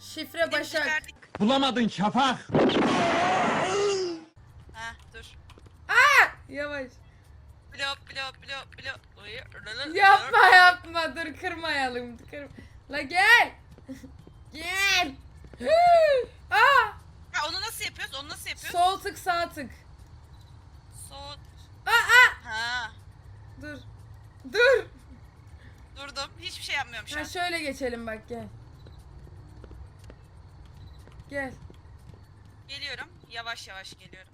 Şifre Başak. Bulamadın şafak. Ha dur. Yavaş. Blop blop blop blop. Uy, Yapma yapma dur kırmayalım. Kır... La gel. gel. Aa, Ha, onu nasıl yapıyoruz? Onu nasıl yapıyoruz? sol tık sağ tık. Sol. Aa, Ha. dur. Dur. Durdum. Hiçbir şey yapmıyorum şu Ha an. şöyle geçelim bak gel. Gel. Geliyorum. Yavaş yavaş geliyorum.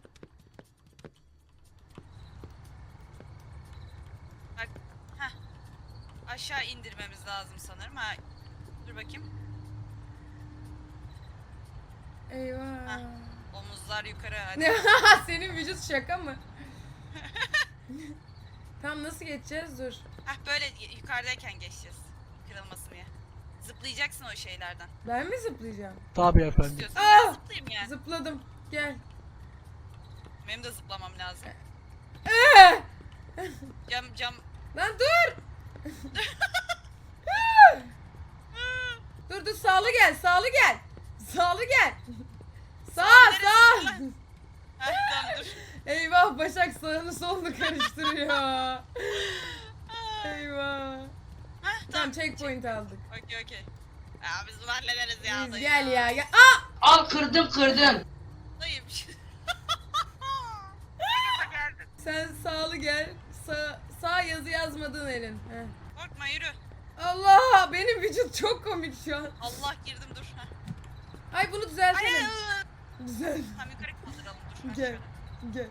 Bak. Heh. Aşağı indirmemiz lazım sanırım. Ha. Dur bakayım. Eyvah. Ha. Omuzlar yukarı hadi. Senin vücut şaka mı? Tam nasıl geçeceğiz dur. Hah böyle yukarıdayken geçeceğiz. Kırılmasın diye. Zıplayacaksın o şeylerden. Ben mi zıplayacağım? Tabii efendim. İstiyorsan Ah! zıplayayım yani. Zıpladım. Gel. Benim de zıplamam lazım. Ee! Cam cam. Lan dur. dur dur sağlı gel sağlı gel. Sağlı gel. Sağ neresi sağ. lan? Heh tamam dur. Eyvah Başak sağını solunu karıştırıyor. Eyvah. Tamam checkpoint aldık. Okey okey. Ya biz bunu hallederiz ya. Biz dayı gel ya gel. Aa! Al kırdım kırdım. Dayı bir. Ne kadar geldin? Sen sağlı gel. Sağ, sağ yazı yazmadın elin. Heh. Korkma yürü. Allah benim vücut çok komik şu an. Allah girdim dur. Heh. Ay bunu Ay, düzeltelim. ay, Düzel. Tam yukarı kaldıralım dur. Gel. şöyle. Gel.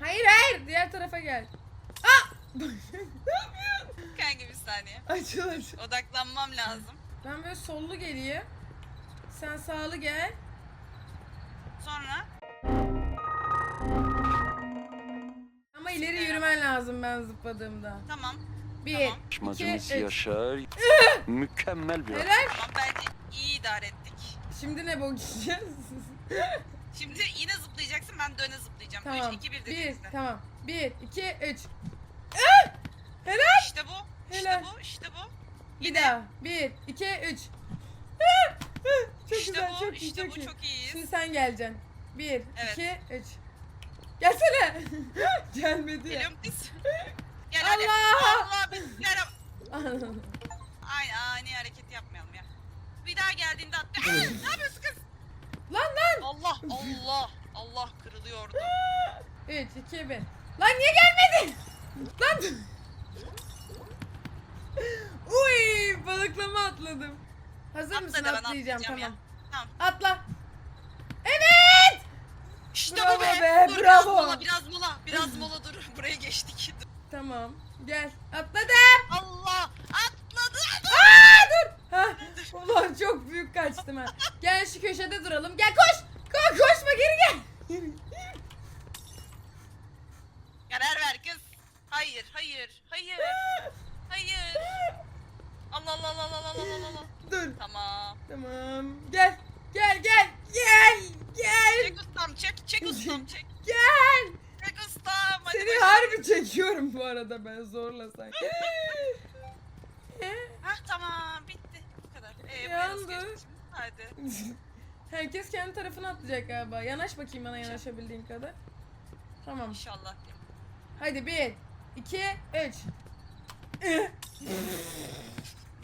Hayır hayır diğer tarafa gel. Aa! ne yapıyorsun? Kanka bir saniye. Açıl açıl. Odaklanmam lazım. Ben böyle sollu geleyim. Sen sağlı gel. Sonra Ama ileri yürümen lazım ben zıpladığımda. tamam. Bir, Tamam. iki, Yarışmacımız üç. Yaşar mükemmel bir Helal. Tamam bence iyi idare ettik. Şimdi ne bok yiyeceğiz? Şimdi yine zıplayacaksın ben de öne zıplayacağım. tamam. 3, 2, 1 Bir, dediğimizde. tamam. Bir, iki, üç. İşte bu. Helal. İşte bu. İşte bu. Bir Yine. daha. Bir, iki, üç. çok işte güzel, bu. çok iyi, işte çok bu iyi. çok iyiyiz. Şimdi sen geleceksin. Bir, Evet. iki, üç. Gelsene. Gelmedi. Geliyorum kız. Gel hadi. Allah! Allah bismillah. Aynı ani hareket yapmayalım ya. Bir daha geldiğinde at. Aa, ne yapıyorsun kız? Lan lan. Allah Allah. Allah kırılıyordu. Üç, iki, bir. Lan niye gelmedin? Lan. Uy balıklama atladım. Hazır Atla mısın? da ben Atlayacağım atlayacağım ya. tamam. Tamam. Atla. Evet. İşte Bravo bu be. be, dur, Biraz bravo. mola biraz mola. Biraz mola dur. Buraya geçtik. Dur. Tamam. Gel. Atladım. Allah. Atladı. Ulan çok büyük kaçtım ha. Gel şu köşede duralım. Gel koş. Ko koşma geri gel. Karar ver kız. Hayır, hayır, hayır. Hayır. Allah Allah Allah Allah Allah Allah Allah. dur. Tamam. Tamam. Gel. Gel gel. Gel. Gel. Çek ustam çek, çek ustam çek. Gel. Çek ustam. Hadi Seni harbi çekiyorum bu arada ben zorlasan. Hah tamam bitti. Bu kadar. Ee, buraya Yandı. Hadi. Herkes kendi tarafına atlayacak galiba. Yanaş bakayım bana yanaşabildiğin kadar. Tamam. İnşallah. Hadi bir, iki, üç.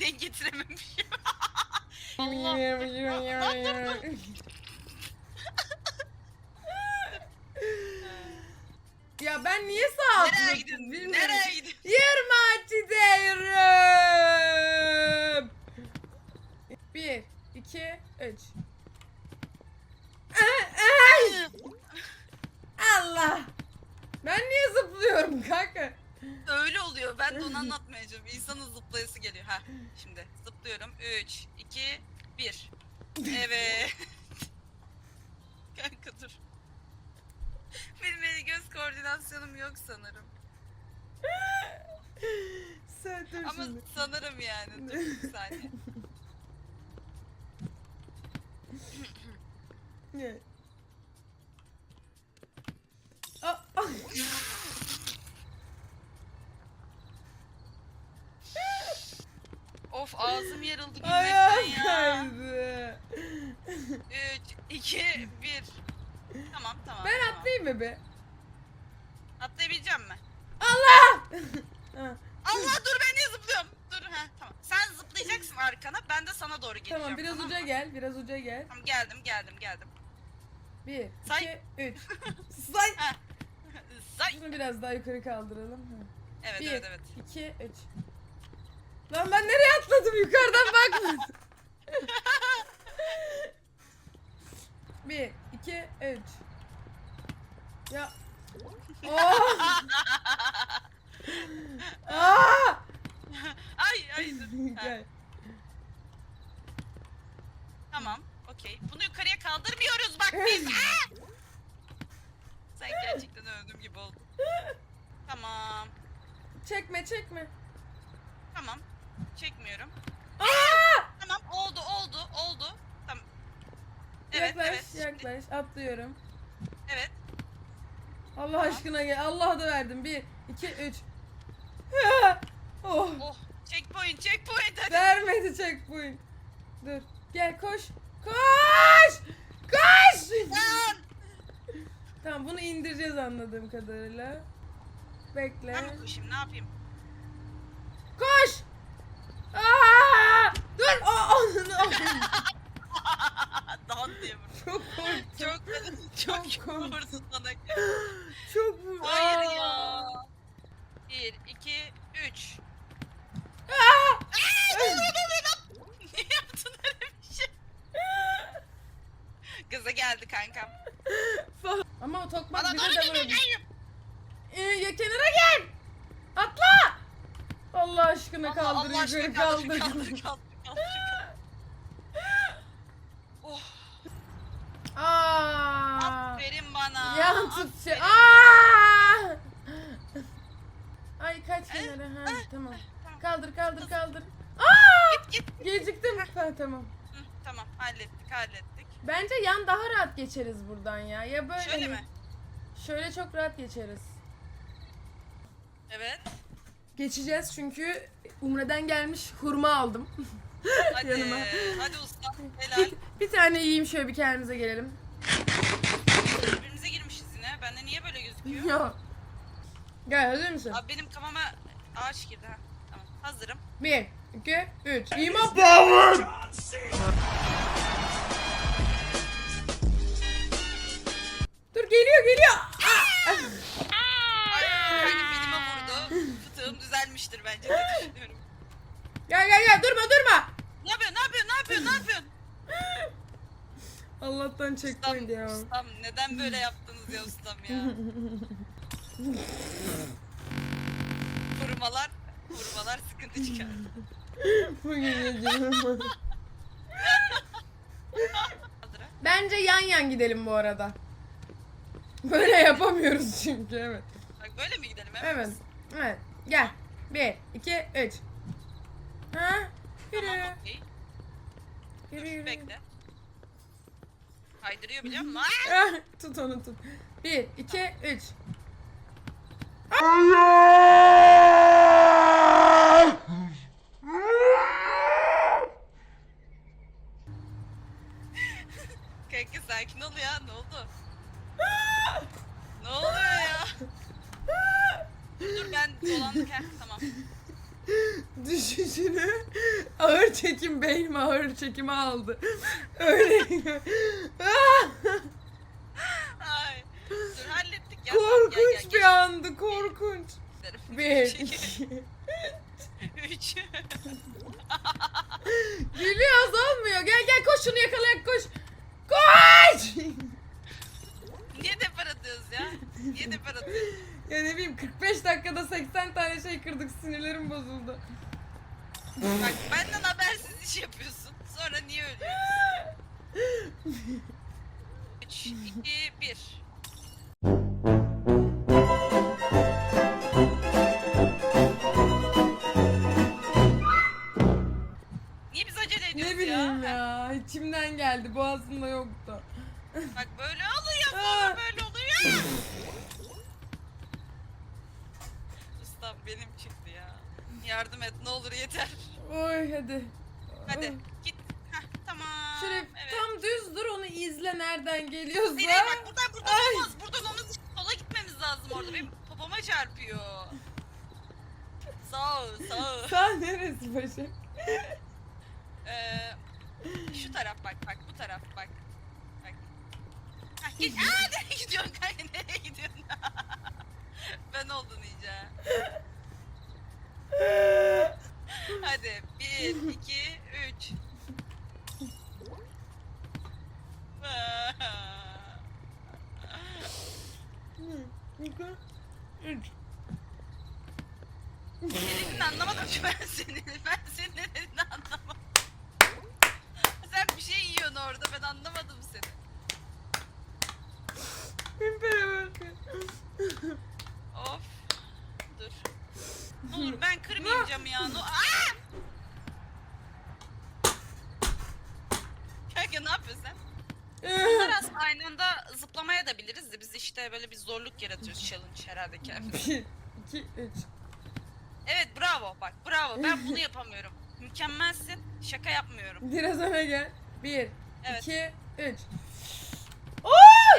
Denk getirememişim. Allah. ya ben niye sağa Nereye atladım? gidiyorsun? Bilmiyorum. Nereye? Yürüme Hatice yürü. Bir, iki, üç. Allah. Ben niye zıplıyorum kanka? Öyle oluyor. Ben de onu anlatmayacağım. İnsanın zıplayası geliyor. Ha, şimdi zıplıyorum. 3, 2, 1. Evet. Kanka dur. Benim el göz koordinasyonum yok sanırım. Sen dur Ama şimdi. sanırım yani. Dur bir saniye. Ne? Aa, ah. Of ağzım yarıldı gülmekten Ayağım ya. kaydı. 3, 2, 1. Tamam tamam. Ben tamam. atlayayım mı be? Atlayabileceğim mi? Allah! Ha, Allah dur ben niye zıplıyorum? Dur ha tamam. Sen zıplayacaksın arkana ben de sana doğru geleceğim. tamam biraz uca mı? gel, biraz uca gel. Tamam geldim geldim geldim. Bir, Say. iki, üç. Say. Say. Şunu biraz daha yukarı kaldıralım. Evet Bir, evet evet. iki, üç. Lan ben nereye atladım? Yukarıdan bakma. Bir, iki, üç. Ya. Oh! Aa! Gel. tamam okey. Bunu yukarıya kaldırmıyoruz bak biz. Aa! Sen gerçekten öldüm gibi oldun. Tamam. Çekme, çekme. Tamam. Çekmiyorum. Aa! Tamam oldu oldu oldu. Tamam. Evet yaklaş, evet. Yaklaş. Atlıyorum. evet. Allah Tamam. aşkına gel. Allah'a da verdim. Bir, iki, üç. oh. Oh. Checkpoint checkpoint hadi. Vermedi checkpoint. Dur. Gel koş. Koş! Koş! Lan! tamam bunu indireceğiz anladığım kadarıyla. Bekle. Ben mi koşayım ne yapayım? Koş! Aa! Dur! Aa, onu- Dan diye vurdum. Çok korktum. Çok çok Çok korktum. sana. Çok vur- Hayır ya. Bir, iki, üç. Aa! Niye yaptın öyle bir şey? Gaza geldi kankam. Ama o tokmak Bana bize doğru de geliyor. vurabilir. Ee, ya kenara gel. Atla. Allah aşkına kaldır Allah, Allah aşkına yukarı kaldır, kaldır. kaldır, kaldır, kaldır. Oh, Aa. aferin bana. Yan tut şey. Aa! Ay kaç kenara ha tamam. Tamam. Kaldır kaldır kaldır. Git git. Geciktim. Ha, tamam. Hı, tamam hallettik hallettik. Bence yan daha rahat geçeriz buradan ya. Ya böyle Şöyle hani- mi? Şöyle çok rahat geçeriz. Evet. Geçeceğiz çünkü Umre'den gelmiş hurma aldım. Hadi. Yanıma. Hadi usta. Helal. bir, bir tane yiyeyim şöyle bir kendimize gelelim. Birbirimize girmişiz yine. Bende niye böyle gözüküyor? Ya. Gel hazır mısın? Abi benim kafama ağaç girdi ha. Tamam. Hazırım. Bir, iki, üç. İmam. Dur geliyor geliyor. Aa! Ay, belime vurdu. Fıtığım düzelmiştir bence diye düşünüyorum. Gel gel gel durma durma. Ne yapıyorsun? Ne yapıyorsun? Ne yapıyorsun? Ne yapıyorsun? Allah'tan checkpoint ya. ustam neden böyle yaptınız ya ustam ya? Vurmalar, vurmalar sıkıntı çıkar. Bugün ha? Bence yan yan gidelim bu arada. Böyle yapamıyoruz çünkü evet. Bak böyle mi gidelim? emin Evet. Evet. Gel. Bir, iki, üç. Ha? Yürü. Tamam okey. Yürü Dur yürü. bekle. Kaydırıyor biliyor musun? Aa! Ah, tut onu tut. Bir, iki, üç. Kanka sakin ol ya ne oldu? ne oluyor ya? dur dur ben dolandık ha tamam. Düşüşünü ağır çekim beynime ağır çekimi aldı. Öyle. Ay. Dur hallettik ya. Korkunç bir andı korkunç. Bir, İki. Üç. Gülüyoruz olmuyor. Gel gel koş şunu yakalayak koş. Koş! Niye depar atıyoruz ya? Niye depar atıyoruz? ya ne bileyim 45 dakikada 80 tane şey kırdık sinirlerim bozuldu. Bak benden habersiz iş yapıyorsun. Sonra niye ölüyorsun? 3, 2, 1. içimden geldi boğazımda yoktu. Bak böyle oluyor sonra böyle oluyor. Ustam benim çıktı ya. Yardım et ne olur yeter. Oy hadi. Hadi git. Heh, tamam. Şöyle evet. tam düz dur onu izle nereden geliyorsa. Hayır, bak buradan buradan Ay. olmaz. Buradan olmaz. Sola gitmemiz lazım orada. Benim popoma çarpıyor. Sağ ol, sağ ol. Sağ neresi Başak? Ee, şu taraf bak bak bu taraf bak. Bak. Hah, git. Aa nereye gidiyorsun kanka nereye gidiyorsun? ben oldun iyice. Hadi bir, iki, üç. Üç. Ne dediğini anlamadım ki ben senin. Ben senin ne dediğini anlamadım. Sen bir şey yiyorsun orada ben anlamadım seni. Bak. Of. Dur. Ne olur ben kırmayayım camı ya. No Aa! Kanka ne yapıyorsun sen? Bunlar aslında aynı anda zıplamaya da biliriz de biz işte böyle bir zorluk yaratıyoruz challenge herhalde kendimize. Bir, iki, üç. Evet bravo bak bravo ben bunu yapamıyorum. Mükemmelsin şaka yapmıyorum. Biraz öne gel. Bir, Evet. iki, üç.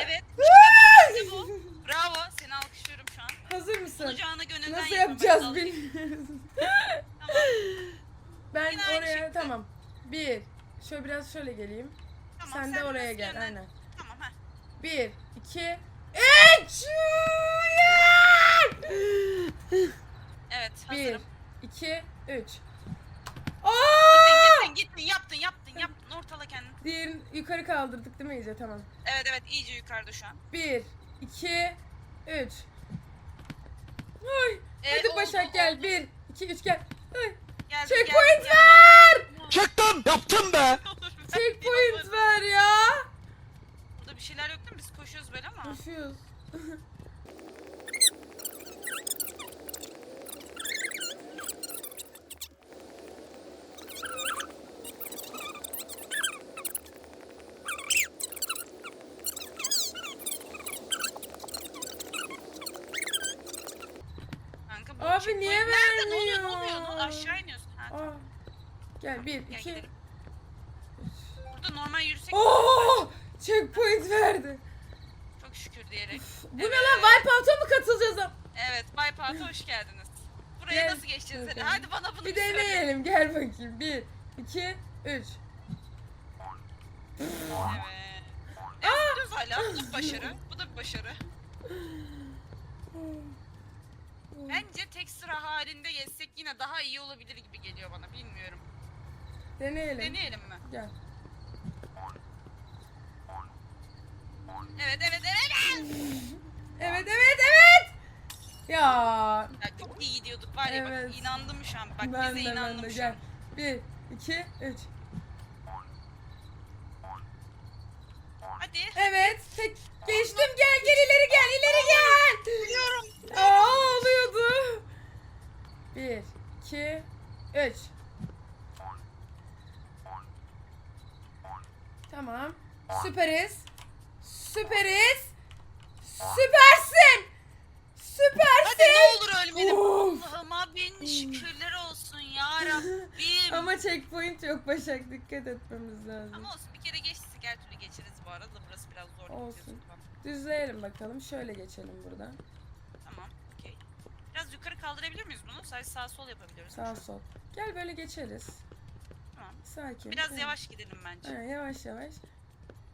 Evet işte bu, işte bu. Bravo seni alkışlıyorum şu an. Hazır mısın? Olacağını gönülden Nasıl yapmamak yapacağız lazım. bilmiyoruz. Tamam. Ben Yine aynı oraya şekilde. tamam. Bir. Şöyle biraz şöyle geleyim. Tamam, sen de oraya nasıl gel. yönden- Aynen. Tamam ha. Bir, iki, üç. Evet Bir, hazırım. iki, üç. Gittin Aa! gittin gittin yaptın yaptın yaptın ortala kendini. Diğerini yukarı kaldırdık değil mi iyice? Tamam. Evet evet iyice yukarıda şu an. Bir, iki, üç. Ay. Evet, Hadi oldu, Başak gel. oldu. Bir, iki, üç gel. Ay. Geldim, Checkpoint geldim, ver! Çıktım. Yaptım be. Olur, ben Checkpoint yapamadım. ver ya. Burada bir şeyler yok değil mi? Biz koşuyoruz böyle ama. Koşuyoruz. Kanka bu Abi checkpoint niye Nerede? Ne oluyor? Ne oluyor? Ne vermiyor? oluyor? Aşağı iniyorsun. Ha, Aa. Gel bir, Gel iki. gidelim. Burada normal yürüsek Oo! Checkpoint verdi. çok şükür diyerek. Bu ne lan? Wipeout'a mı katılacağız? am- Evet, Wipeout'a hoş geldiniz. Buraya Gel. nasıl geçeceğiz? Bakalım. Hadi bana bunu Bir söyle. deneyelim. Gel bakayım. Bir, iki, üç. Evet. Evet, düz hala. Bu da bir başarı. Bu da bir başarı. Bence tek sıra halinde geçsek yine daha iyi olabilir gibi geliyor bana. Bilmiyorum. Deneyelim. Deneyelim mi? Gel. Evet, evet, evet. Evet, evet, evet. Ya. Ya çok iyi gidiyorduk var ya Evet. bak inandım şu an. Bak ben bize de ben inandım de şu gel. an. Bir, iki, üç. Hadi. Evet. Tek geçtim. Gel, gel ileri gel, ileri gel. Biliyorum. Aa oluyordu. Bir, iki, üç. Tamam. Süperiz. Süperiz. Süpersin. Hadi Süpersin. ne olur ölmedim. Of. Allah'ıma bin şükürler olsun ya Rabbim. Ama, Ama checkpoint yok Başak. Dikkat etmemiz lazım. olsun bir kere geçtik her türlü geçeriz bu arada. Burası biraz zor. Olsun. Düzleyelim bakalım. Şöyle geçelim buradan. Tamam okey. Biraz yukarı kaldırabilir miyiz bunu? Sadece sağ sol yapabiliyoruz. Sağ sol. Gel böyle geçeriz. Tamam. Sakin. Biraz Evet. yavaş gidelim bence. Ha, yavaş yavaş.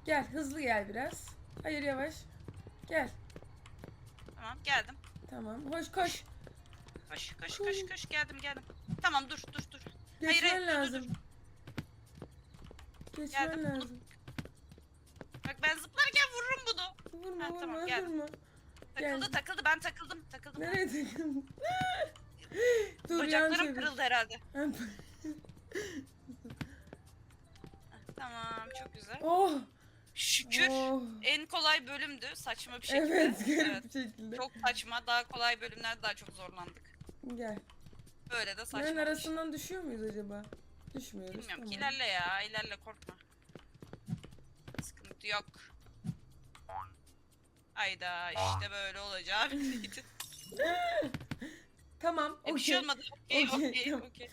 Gel hızlı gel biraz. Hayır yavaş. Gel. Tamam geldim. Tamam. Hoş koş. Koş koş koş koş geldim geldim. Tamam dur dur dur. Hayır, Geçmen hayır, dur, dur, lazım. Geçmen Geldim. lazım. Bak ben zıplarken vururum bunu. Vurma Ha, vurma tamam, geldim. vurma. Takıldı Geldim. takıldı ben takıldım takıldım. Nereye takıldın? Dur Bacaklarım kırıldı herhalde. Tamam çok güzel. oh. Şükür. oh. En kolay bölümdü saçma bir şekilde. Evet garip bir şekilde. Çok saçma. Daha kolay bölümlerde daha çok zorlandık. Gel. Böyle de saçma. Bunların şey. arasından düşüyor muyuz acaba? Düşmüyoruz. Bilmiyorum ki ilerle ya. ilerle korkma. Sıkıntı yok. Ayda işte böyle belliydi. Tamam. E, bir şey okey. olmadı. Okey Okey, okey tamam. okey.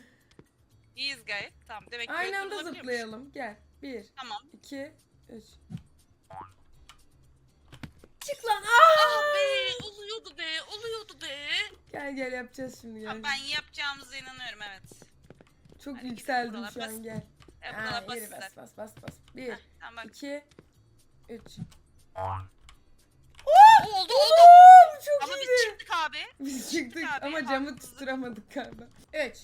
İyiyiz gayet. Tamam demek ki Aynı anda öldürülebiliyormuş. zıplayalım. Gel. Bir, Tamam. iki, üç. Çık lan. Aa! Ah be oluyordu be oluyordu be. Gel gel yapacağız şimdi gel. ben yapacağımıza inanıyorum evet. Çok Hadi yükseldim şu an gel. E, Aa, buralar basitler. bas bas bas bas. Bir, Heh, Tamam bak. iki, üç. O oldu oldu. Bu çok Ama biz iyiydi. çıktık abi. Biz çıktık abi, ama camı tutturamadık galiba. Üç.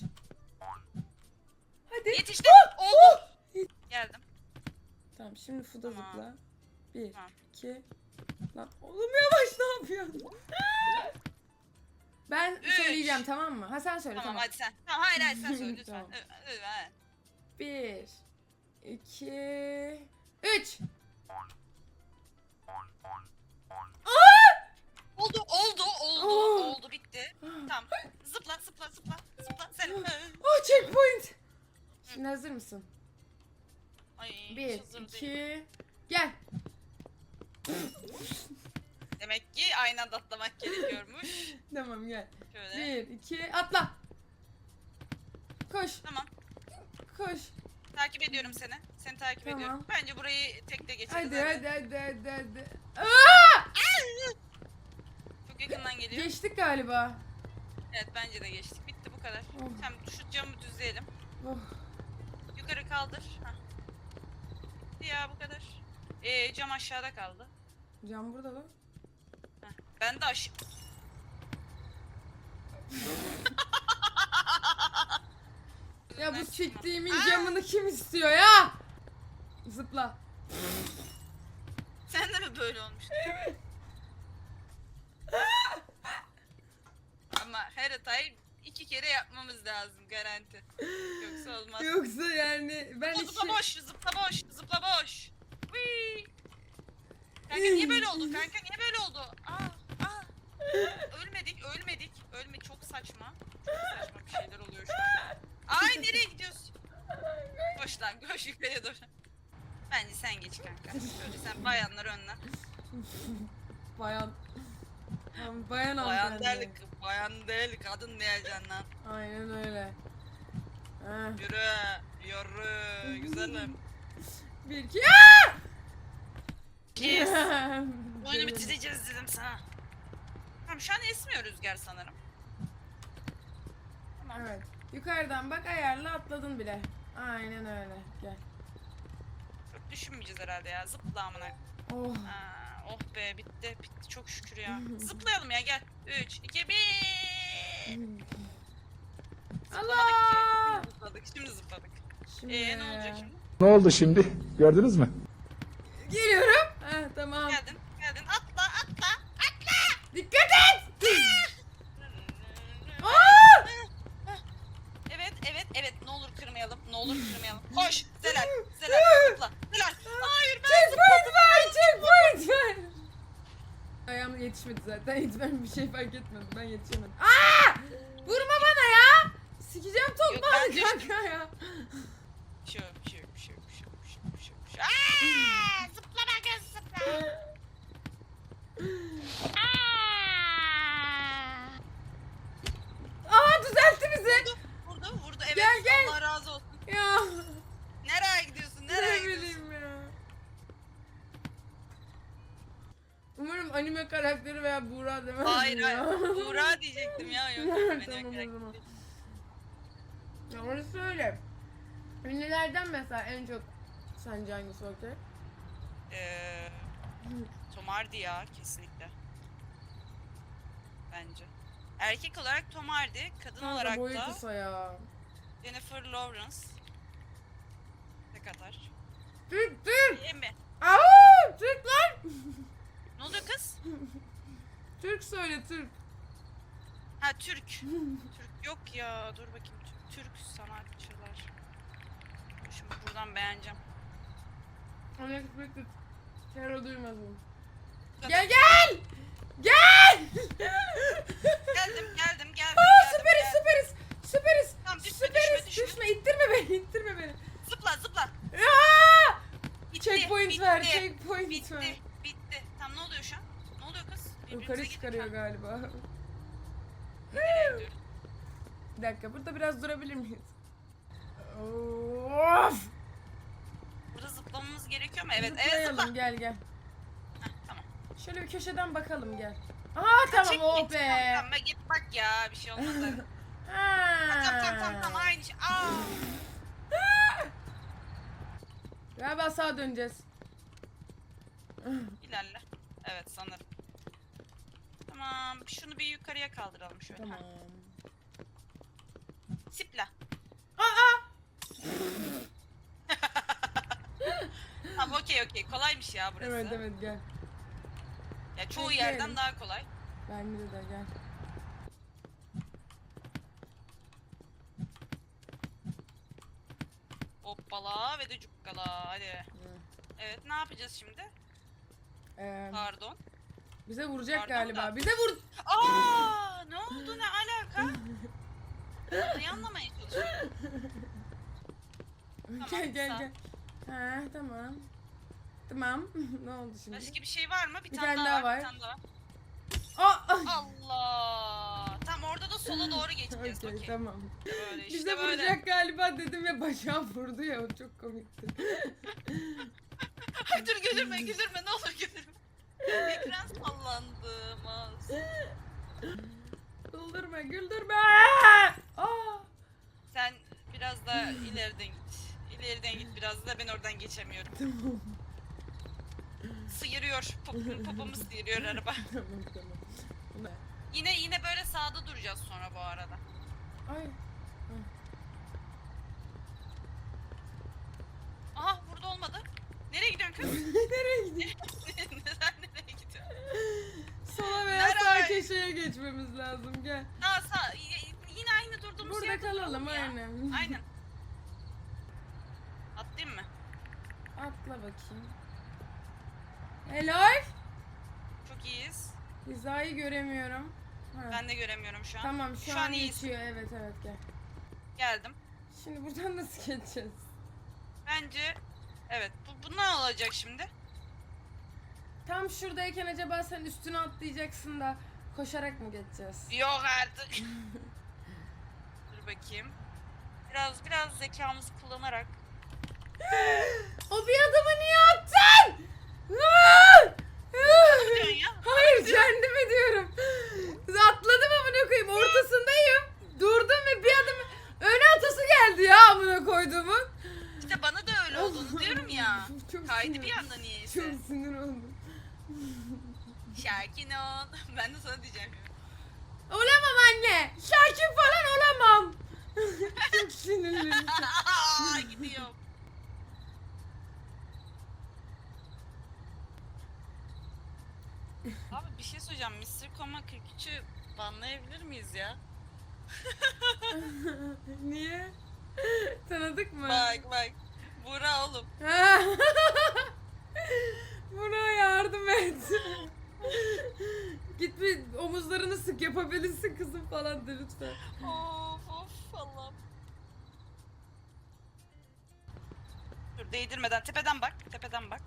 Hadi. Yetiştim. Oldu. Geldim. Tamam şimdi fuda Tamam. zıpla. Bir, Tamam. iki. Lan oğlum yavaş ne yapıyorsun? Ben Üç. söyleyeceğim tamam mı? Ha sen söyle Tamam, tamam. hadi sen. Tamam hayır hayır sen söyle lütfen. Tamam. Ö- ö- evet. Bir, iki, üç. Oldu oldu oldu Oh. oldu bitti. Tamam. Zıpla zıpla zıpla zıpla sen. Oh checkpoint. Şimdi hazır mısın? Ay, Bir, iki, gel. Demek ki aynı anda atlamak gerekiyormuş. Tamam gel. Şöyle. Bir, iki, atla. Koş, Tamam. koş. Takip ediyorum seni. Seni takip Tamam. ediyorum. Bence burayı tekte geçeriz. Hadi hadi hadi hadi hadi. Çok yakından geliyor. Geçtik galiba. Evet bence de geçtik. Bitti bu kadar. Oh. Tamam şu camı düzleyelim. Oh. Yukarı kaldır. Hah. Ya bu kadar. Ee, cam aşağıda kaldı. Cam burada lan. Heh. Ben de aş... Ya bu çektiğimin camını kim istiyor ya? Zıpla. Sen de mi böyle olmuştun? Ama her hatayı kere yapmamız lazım garanti. Yoksa olmaz. Yoksa yani ben O hiç zıpla boş, zıpla boş, zıpla boş. Whee! Kanka niye böyle oldu? Kanka niye böyle oldu? Aa, aa. Ölmedik, ölmedik. Ölme çok saçma. Çok saçma bir şeyler oluyor şu an. Ay nereye gidiyorsun? Koş lan, koş yukarıya doğru. Bence sen geç kanka. Şöyle sen bayanlar önden. bayan. Tamam, bayan Bayan hanımefendi. değil, bayan değil, kadın diyeceksin lan. Aynen öyle. Ha. Yürü, yürü, güzelim. Bir iki. Yes. Oyunu Oyunu bitireceğiz dedim sana. Tamam şu an esmiyor rüzgar sanırım. Tamam. Evet. Yukarıdan bak ayarla atladın bile. Aynen öyle. Gel. Çok düşünmeyeceğiz herhalde ya. Zıpla amına. Oh. Aa, oh be bitti. Bitti çok şükür ya. Zıplayalım ya gel. 3, 2, 1. Allah! Ki. Zıpladık. Şimdi zıpladık. Şimdi. Ee ne olacak şimdi? Ne oldu şimdi? Gördünüz mü? Geliyorum. Ha, tamam. Geldin. Geldin. Atla atla. Dikkat et. Aa! Evet evet evet. Ne olur kırmayalım. Ne olur kırmayalım. Koş. Zelal. Zelal. Zıpla. Zelal. Hayır ben Checkpoint ver, checkpoint ver. Ayağım yetişmedi zaten. Hiç ben bir şey fark etmedim. Ben yetişemedim. Aa! Vurma bana ya. Sikeceğim düştüm. kanka ya. Bir şey yok, bir şey yok, bir şey yok, bir şey yok, bir şey yok, bir şey yok, bir şey yok. Aaaa! Zıplama kız zıpla. Aa düzeltti bizi. Vurdu, vurdu. Evet. Gel, gel. Allah razı olsun. Ya. Nereye gidiyorsun? Nereye Ne gidiyorsun? bileyim ya. Umarım anime karakteri veya Buğra demez Hayır hayır. Buğra diyecektim ya. Yok, Tamam, anime o zaman. Ya orası öyle. Ünlülerden mesela en çok sence hangisi okey? Eee... Tom Hardy ya kesinlikle. Bence. Erkek olarak Tom Hardy, kadın Kanka olarak boyu da kısa ya. Jennifer Lawrence. Ne kadar? Türk Türk. İyi mi? Aa, Türk lan. Ne oluyor kız? Türk söyle Türk. Ha Türk. Türk yok ya. Dur bakayım. Türk, Türk sanatçılar. Dur Şimdi buradan beğeneceğim. Unexpected. Terör duymazım. Tabii. Gel gel. Gel. Geldim, geldim, geldim. Aa, geldim, süperiz geldim. süperiz. Süperiz. Tamam düşme, Süperiz. düşme, düşme. Düşme. ittirme beni. ittirme beni. Zıpla, zıpla. Aa! Bitti, Checkpoint bitti, ver. Checkpoint Bitti, ver. bitti. Tamam ne oluyor şu an? Ne oluyor kız? Birbirimize Yukarı gittik çıkarıyor ha. galiba. Bir dakika burada biraz durabilir miyiz? Of. Burada zıplamamız gerekiyor mu? Evet, evet zıpla. Zıplayalım gel gel. Heh, tamam. Şöyle bir köşeden bakalım gel. Aa tamam Çek oh be. Tamam, git bak ya bir şey olmadı. Ha. tamam tamam tamam tamam aynı şey. Aa. Galiba sağa döneceğiz. İlerle. Evet sanırım. Tamam şunu bir yukarıya kaldıralım şöyle. Tamam. Tamam. Sipla. Aa! Tamam okey okey kolaymış ya burası. Evet evet gel. Ya çoğu Bekleyelim. yerden daha kolay. Bence de gel. Hoppala ve de cukkala hadi. Hı. Evet ne yapacağız şimdi? Ee, Pardon. Bize vuracak Pardon galiba. da. Bize vur. Aa ne oldu ne alaka? Ne anlamaya çalışıyorum? Gel gel gel. Ha tamam. Tamam. ne oldu şimdi? Başka bir şey var mı? Bir, tane, daha var. Bir tane daha var. Aa! Allah. Tam orada da sola doğru geçeceğiz. Okey Okey. tamam. Böyle işte Bize böyle. vuracak galiba dedim ve başa vurdu ya o çok komikti. Ay dur güldürme güldürme ne olur güldürme. Ekran sallandı mouse. Güldürme güldürme. Aa! Sen biraz daha ileriden git. İleriden git biraz da ben oradan geçemiyorum. Tamam Sıyırıyor. Popom, popomu sıyırıyor araba. tamam tamam. Buna- Yine yine böyle sağda duracağız sonra bu arada. Ay. Aha burada olmadı. Nereye gidiyorsun kız? Nereye gidiyor? Neden nereye gidiyorsun? Sola veya köşeye geçmemiz lazım gel. Daha sağ y- yine aynı durduğumuz Burada yerde kalalım duralım ya. aynen. Aynen. Atlayayım mı? Atla bakayım. Helal. Çok iyiyiz. Hizayı göremiyorum. Ha. Ben de göremiyorum şu an. Tamam şu, an iyiyiz. geçiyor evet evet gel. Geldim. Şimdi buradan nasıl geçeceğiz? Bence evet bu, bu ne olacak şimdi? Tam şuradayken acaba sen üstüne atlayacaksın da koşarak mı geçeceğiz? Yok artık. Dur bakayım. Biraz biraz zekamızı kullanarak. O bir adamı niye attın? Hayır kendime diyorum. Atladım amına koyayım ortasındayım. Durdum ve bir adım öne atası geldi ya amına koyduğumun. İşte bana da öyle olduğunu diyorum ya. Çok Kaydı sinir- bir anda niyeyse. Çok sinir oldum. Şakin ol. Ben de sana diyeceğim. Olamam anne. Şakir falan olamam. Çok sinirliyim. Aa, gidiyorum. Abi bir şey söyleyeceğim. Mr. Koma 43'ü banlayabilir miyiz ya? Niye? Tanıdık mı? Bak bak. Buğra oğlum. Buna yardım et. Git bir omuzlarını sık yapabilirsin kızım falan de lütfen. Of of Allah'ım. Dur değdirmeden tepeden bak. Tepeden bak.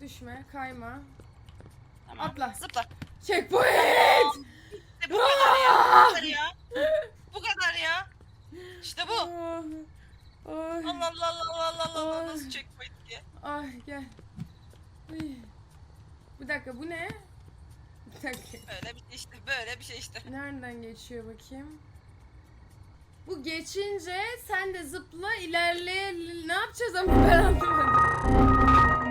Düşme, kayma. Tamam. Atla. Zıpla. Checkpoint! İşte bu kadar ya. Bu kadar ya. Bu kadar ya. İşte bu. Ah, Ay, Allah Allah Allah Allah Allah Allah nasıl checkpoint. Ay gel. Uy. Bir dakika bu ne? Bir dakika. Böyle bir şey işte böyle bir şey işte. Nereden geçiyor bakayım? Bu geçince sen de zıpla ilerleye ne yapacağız ama ben anlamadım.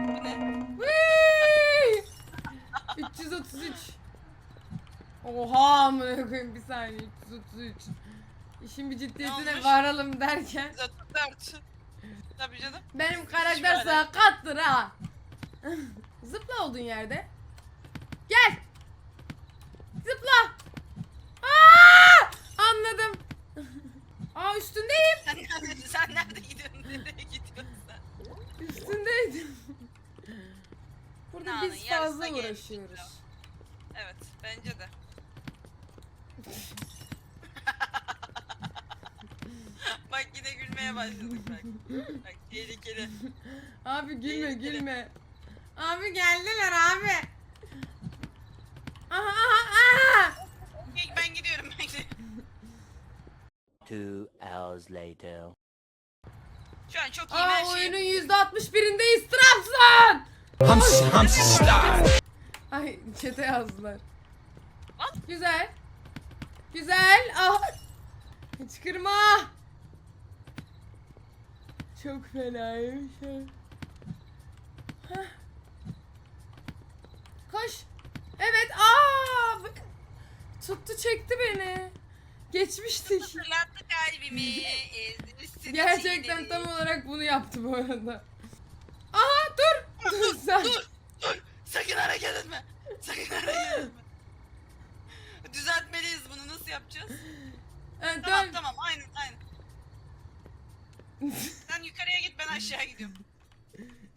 Bu ne? Whee! 333. Oha amına koyayım bir saniye 333. İşin bir ciddiyetine varalım derken 4. Tabii canım. benim karakter Şöyle. sakattır ha. Zıpla olduğun yerde. Gel. Zıpla. Aa! Anladım. Aa üstündeyim. Sen nerede, sen nerede gidiyorsun? Nereye gidiyorsun sen? Üstündeydim. Burada Nanın biz fazla uğraşıyoruz. Evet bence de. bak yine gülmeye başladık bak. Bak tehlikeli. Abi gülme Tehlikeli. gülme. Abi geldiler abi. Aha aha aha. Okey, ben gidiyorum ben gidiyorum. Two hours later. Şu an çok iyi Aa her şey. oyunun %61'indeyiz Trabzon. Hamsi hamsi style. Ay çete yazdılar. What? Güzel. Güzel. Ah. Çıkırma. Çok fenaymış. Koş. Evet. Aa. bu- Tuttu çekti beni. Geçmiştik. Fırlattı kalbimi. Gerçekten çiğnedi. tam olarak bunu yaptı bu arada. Aha dur. Dur sen. Dur. Dur. Sakın hareket etme. Sakın hareket etme. Düzeltmeliyiz bunu. Nasıl yapacağız? Ha, Tamam dön. tamam. Aynen aynen. Sen yukarıya git ben aşağı gidiyorum.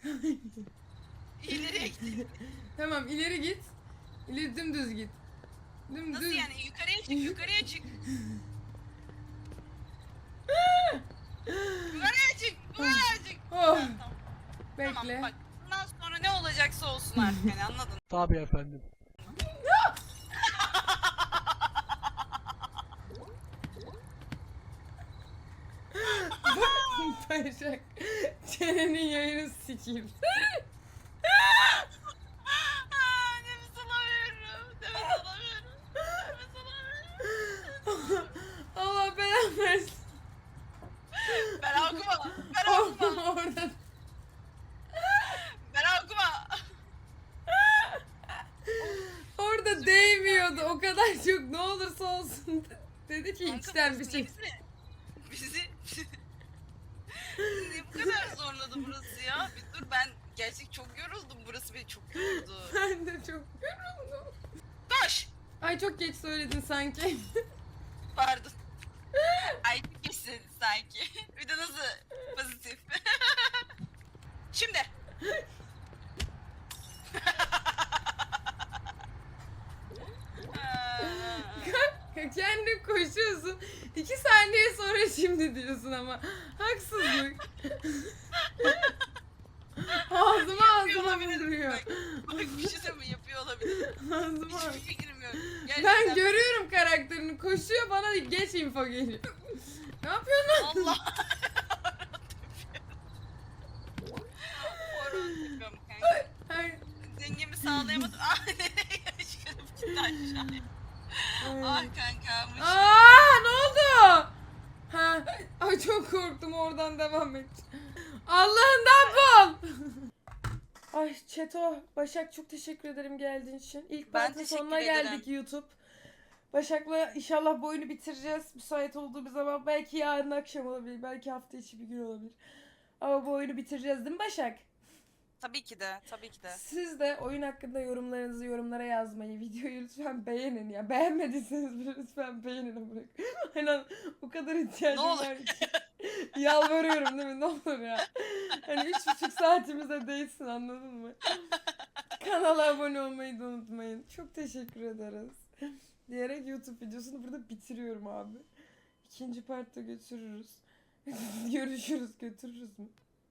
İleriye git. Tamam ileri git. İleri dümdüz git. Dümdüz. Nasıl yani? Yukarıya çık, yukarıya çık. yukarıya çık, yukarıya çık. Oh, Tamam, bekle. tamam bak. Bundan sonra ne olacaksa olsun artık hani anladın. Tabii efendim. Başak. Çenenin yayını sikeyim. Nefes alamıyorum. Nefes alamıyorum. Nefes alamıyorum. Allah belanı versin. Ben okuma. Ben okuma. Orada. Ben okuma. Orada değmiyordu. O kadar çok ne olursa olsun. Dedi ki Kanka, içten bir şey. neyse. Zorladı burası ya. Bir dur ben gerçek çok yoruldum. Burası beni çok yordu. Ben de çok yoruldum. Koş. Ay çok geç söyledin sanki. Pardon. Ay geçsin sanki. Bir de nasıl pozitif. Şimdi. Kendi koşuyorsun. İki saniye sonra şimdi diyorsun ama. Haksızlık. ağzıma Yapıyor ağzıma olabilir. vuruyor. Bak, bir şey söyleyeyim yapıyor olabilir. Ağzıma Hiçbir fikrim yok. Ben Gerçekten. görüyorum karakterini. Koşuyor bana geç info geliyor. ne yapıyorsun lan? Allah. Horon kanka. Ay, Dengemi sağlayamadım. Ah nereye çıkarıp gitti aşağıya. Ah ay. kankamış. Aa ne oldu? Ha, ay çok korktum oradan devam et. Allah'ından bul. Ay Çeto, Başak çok teşekkür ederim geldiğin için. İlk Ben partın teşekkür sonuna ederim. geldik YouTube. Başak'la inşallah bu oyunu bitireceğiz. Müsait olduğu bir zaman. Belki yarın akşam olabilir. Belki hafta içi bir gün olabilir. Ama bu oyunu bitireceğiz değil mi Başak? Tabii ki de, tabii ki de. Siz de oyun hakkında yorumlarınızı yorumlara yazmayı, videoyu lütfen beğenin ya. Beğenmediyseniz bile lütfen beğenin bırak. Hani o kadar ihtiyacım Ne olur. var ki. Yalvarıyorum değil mi? Ne olur ya. Hani üç buçuk saatimize değsin anladın mı? Kanala abone olmayı da unutmayın. Çok teşekkür ederiz. Diyerek YouTube videosunu burada bitiriyorum abi. İkinci partta götürürüz. Görüşürüz götürürüz mü?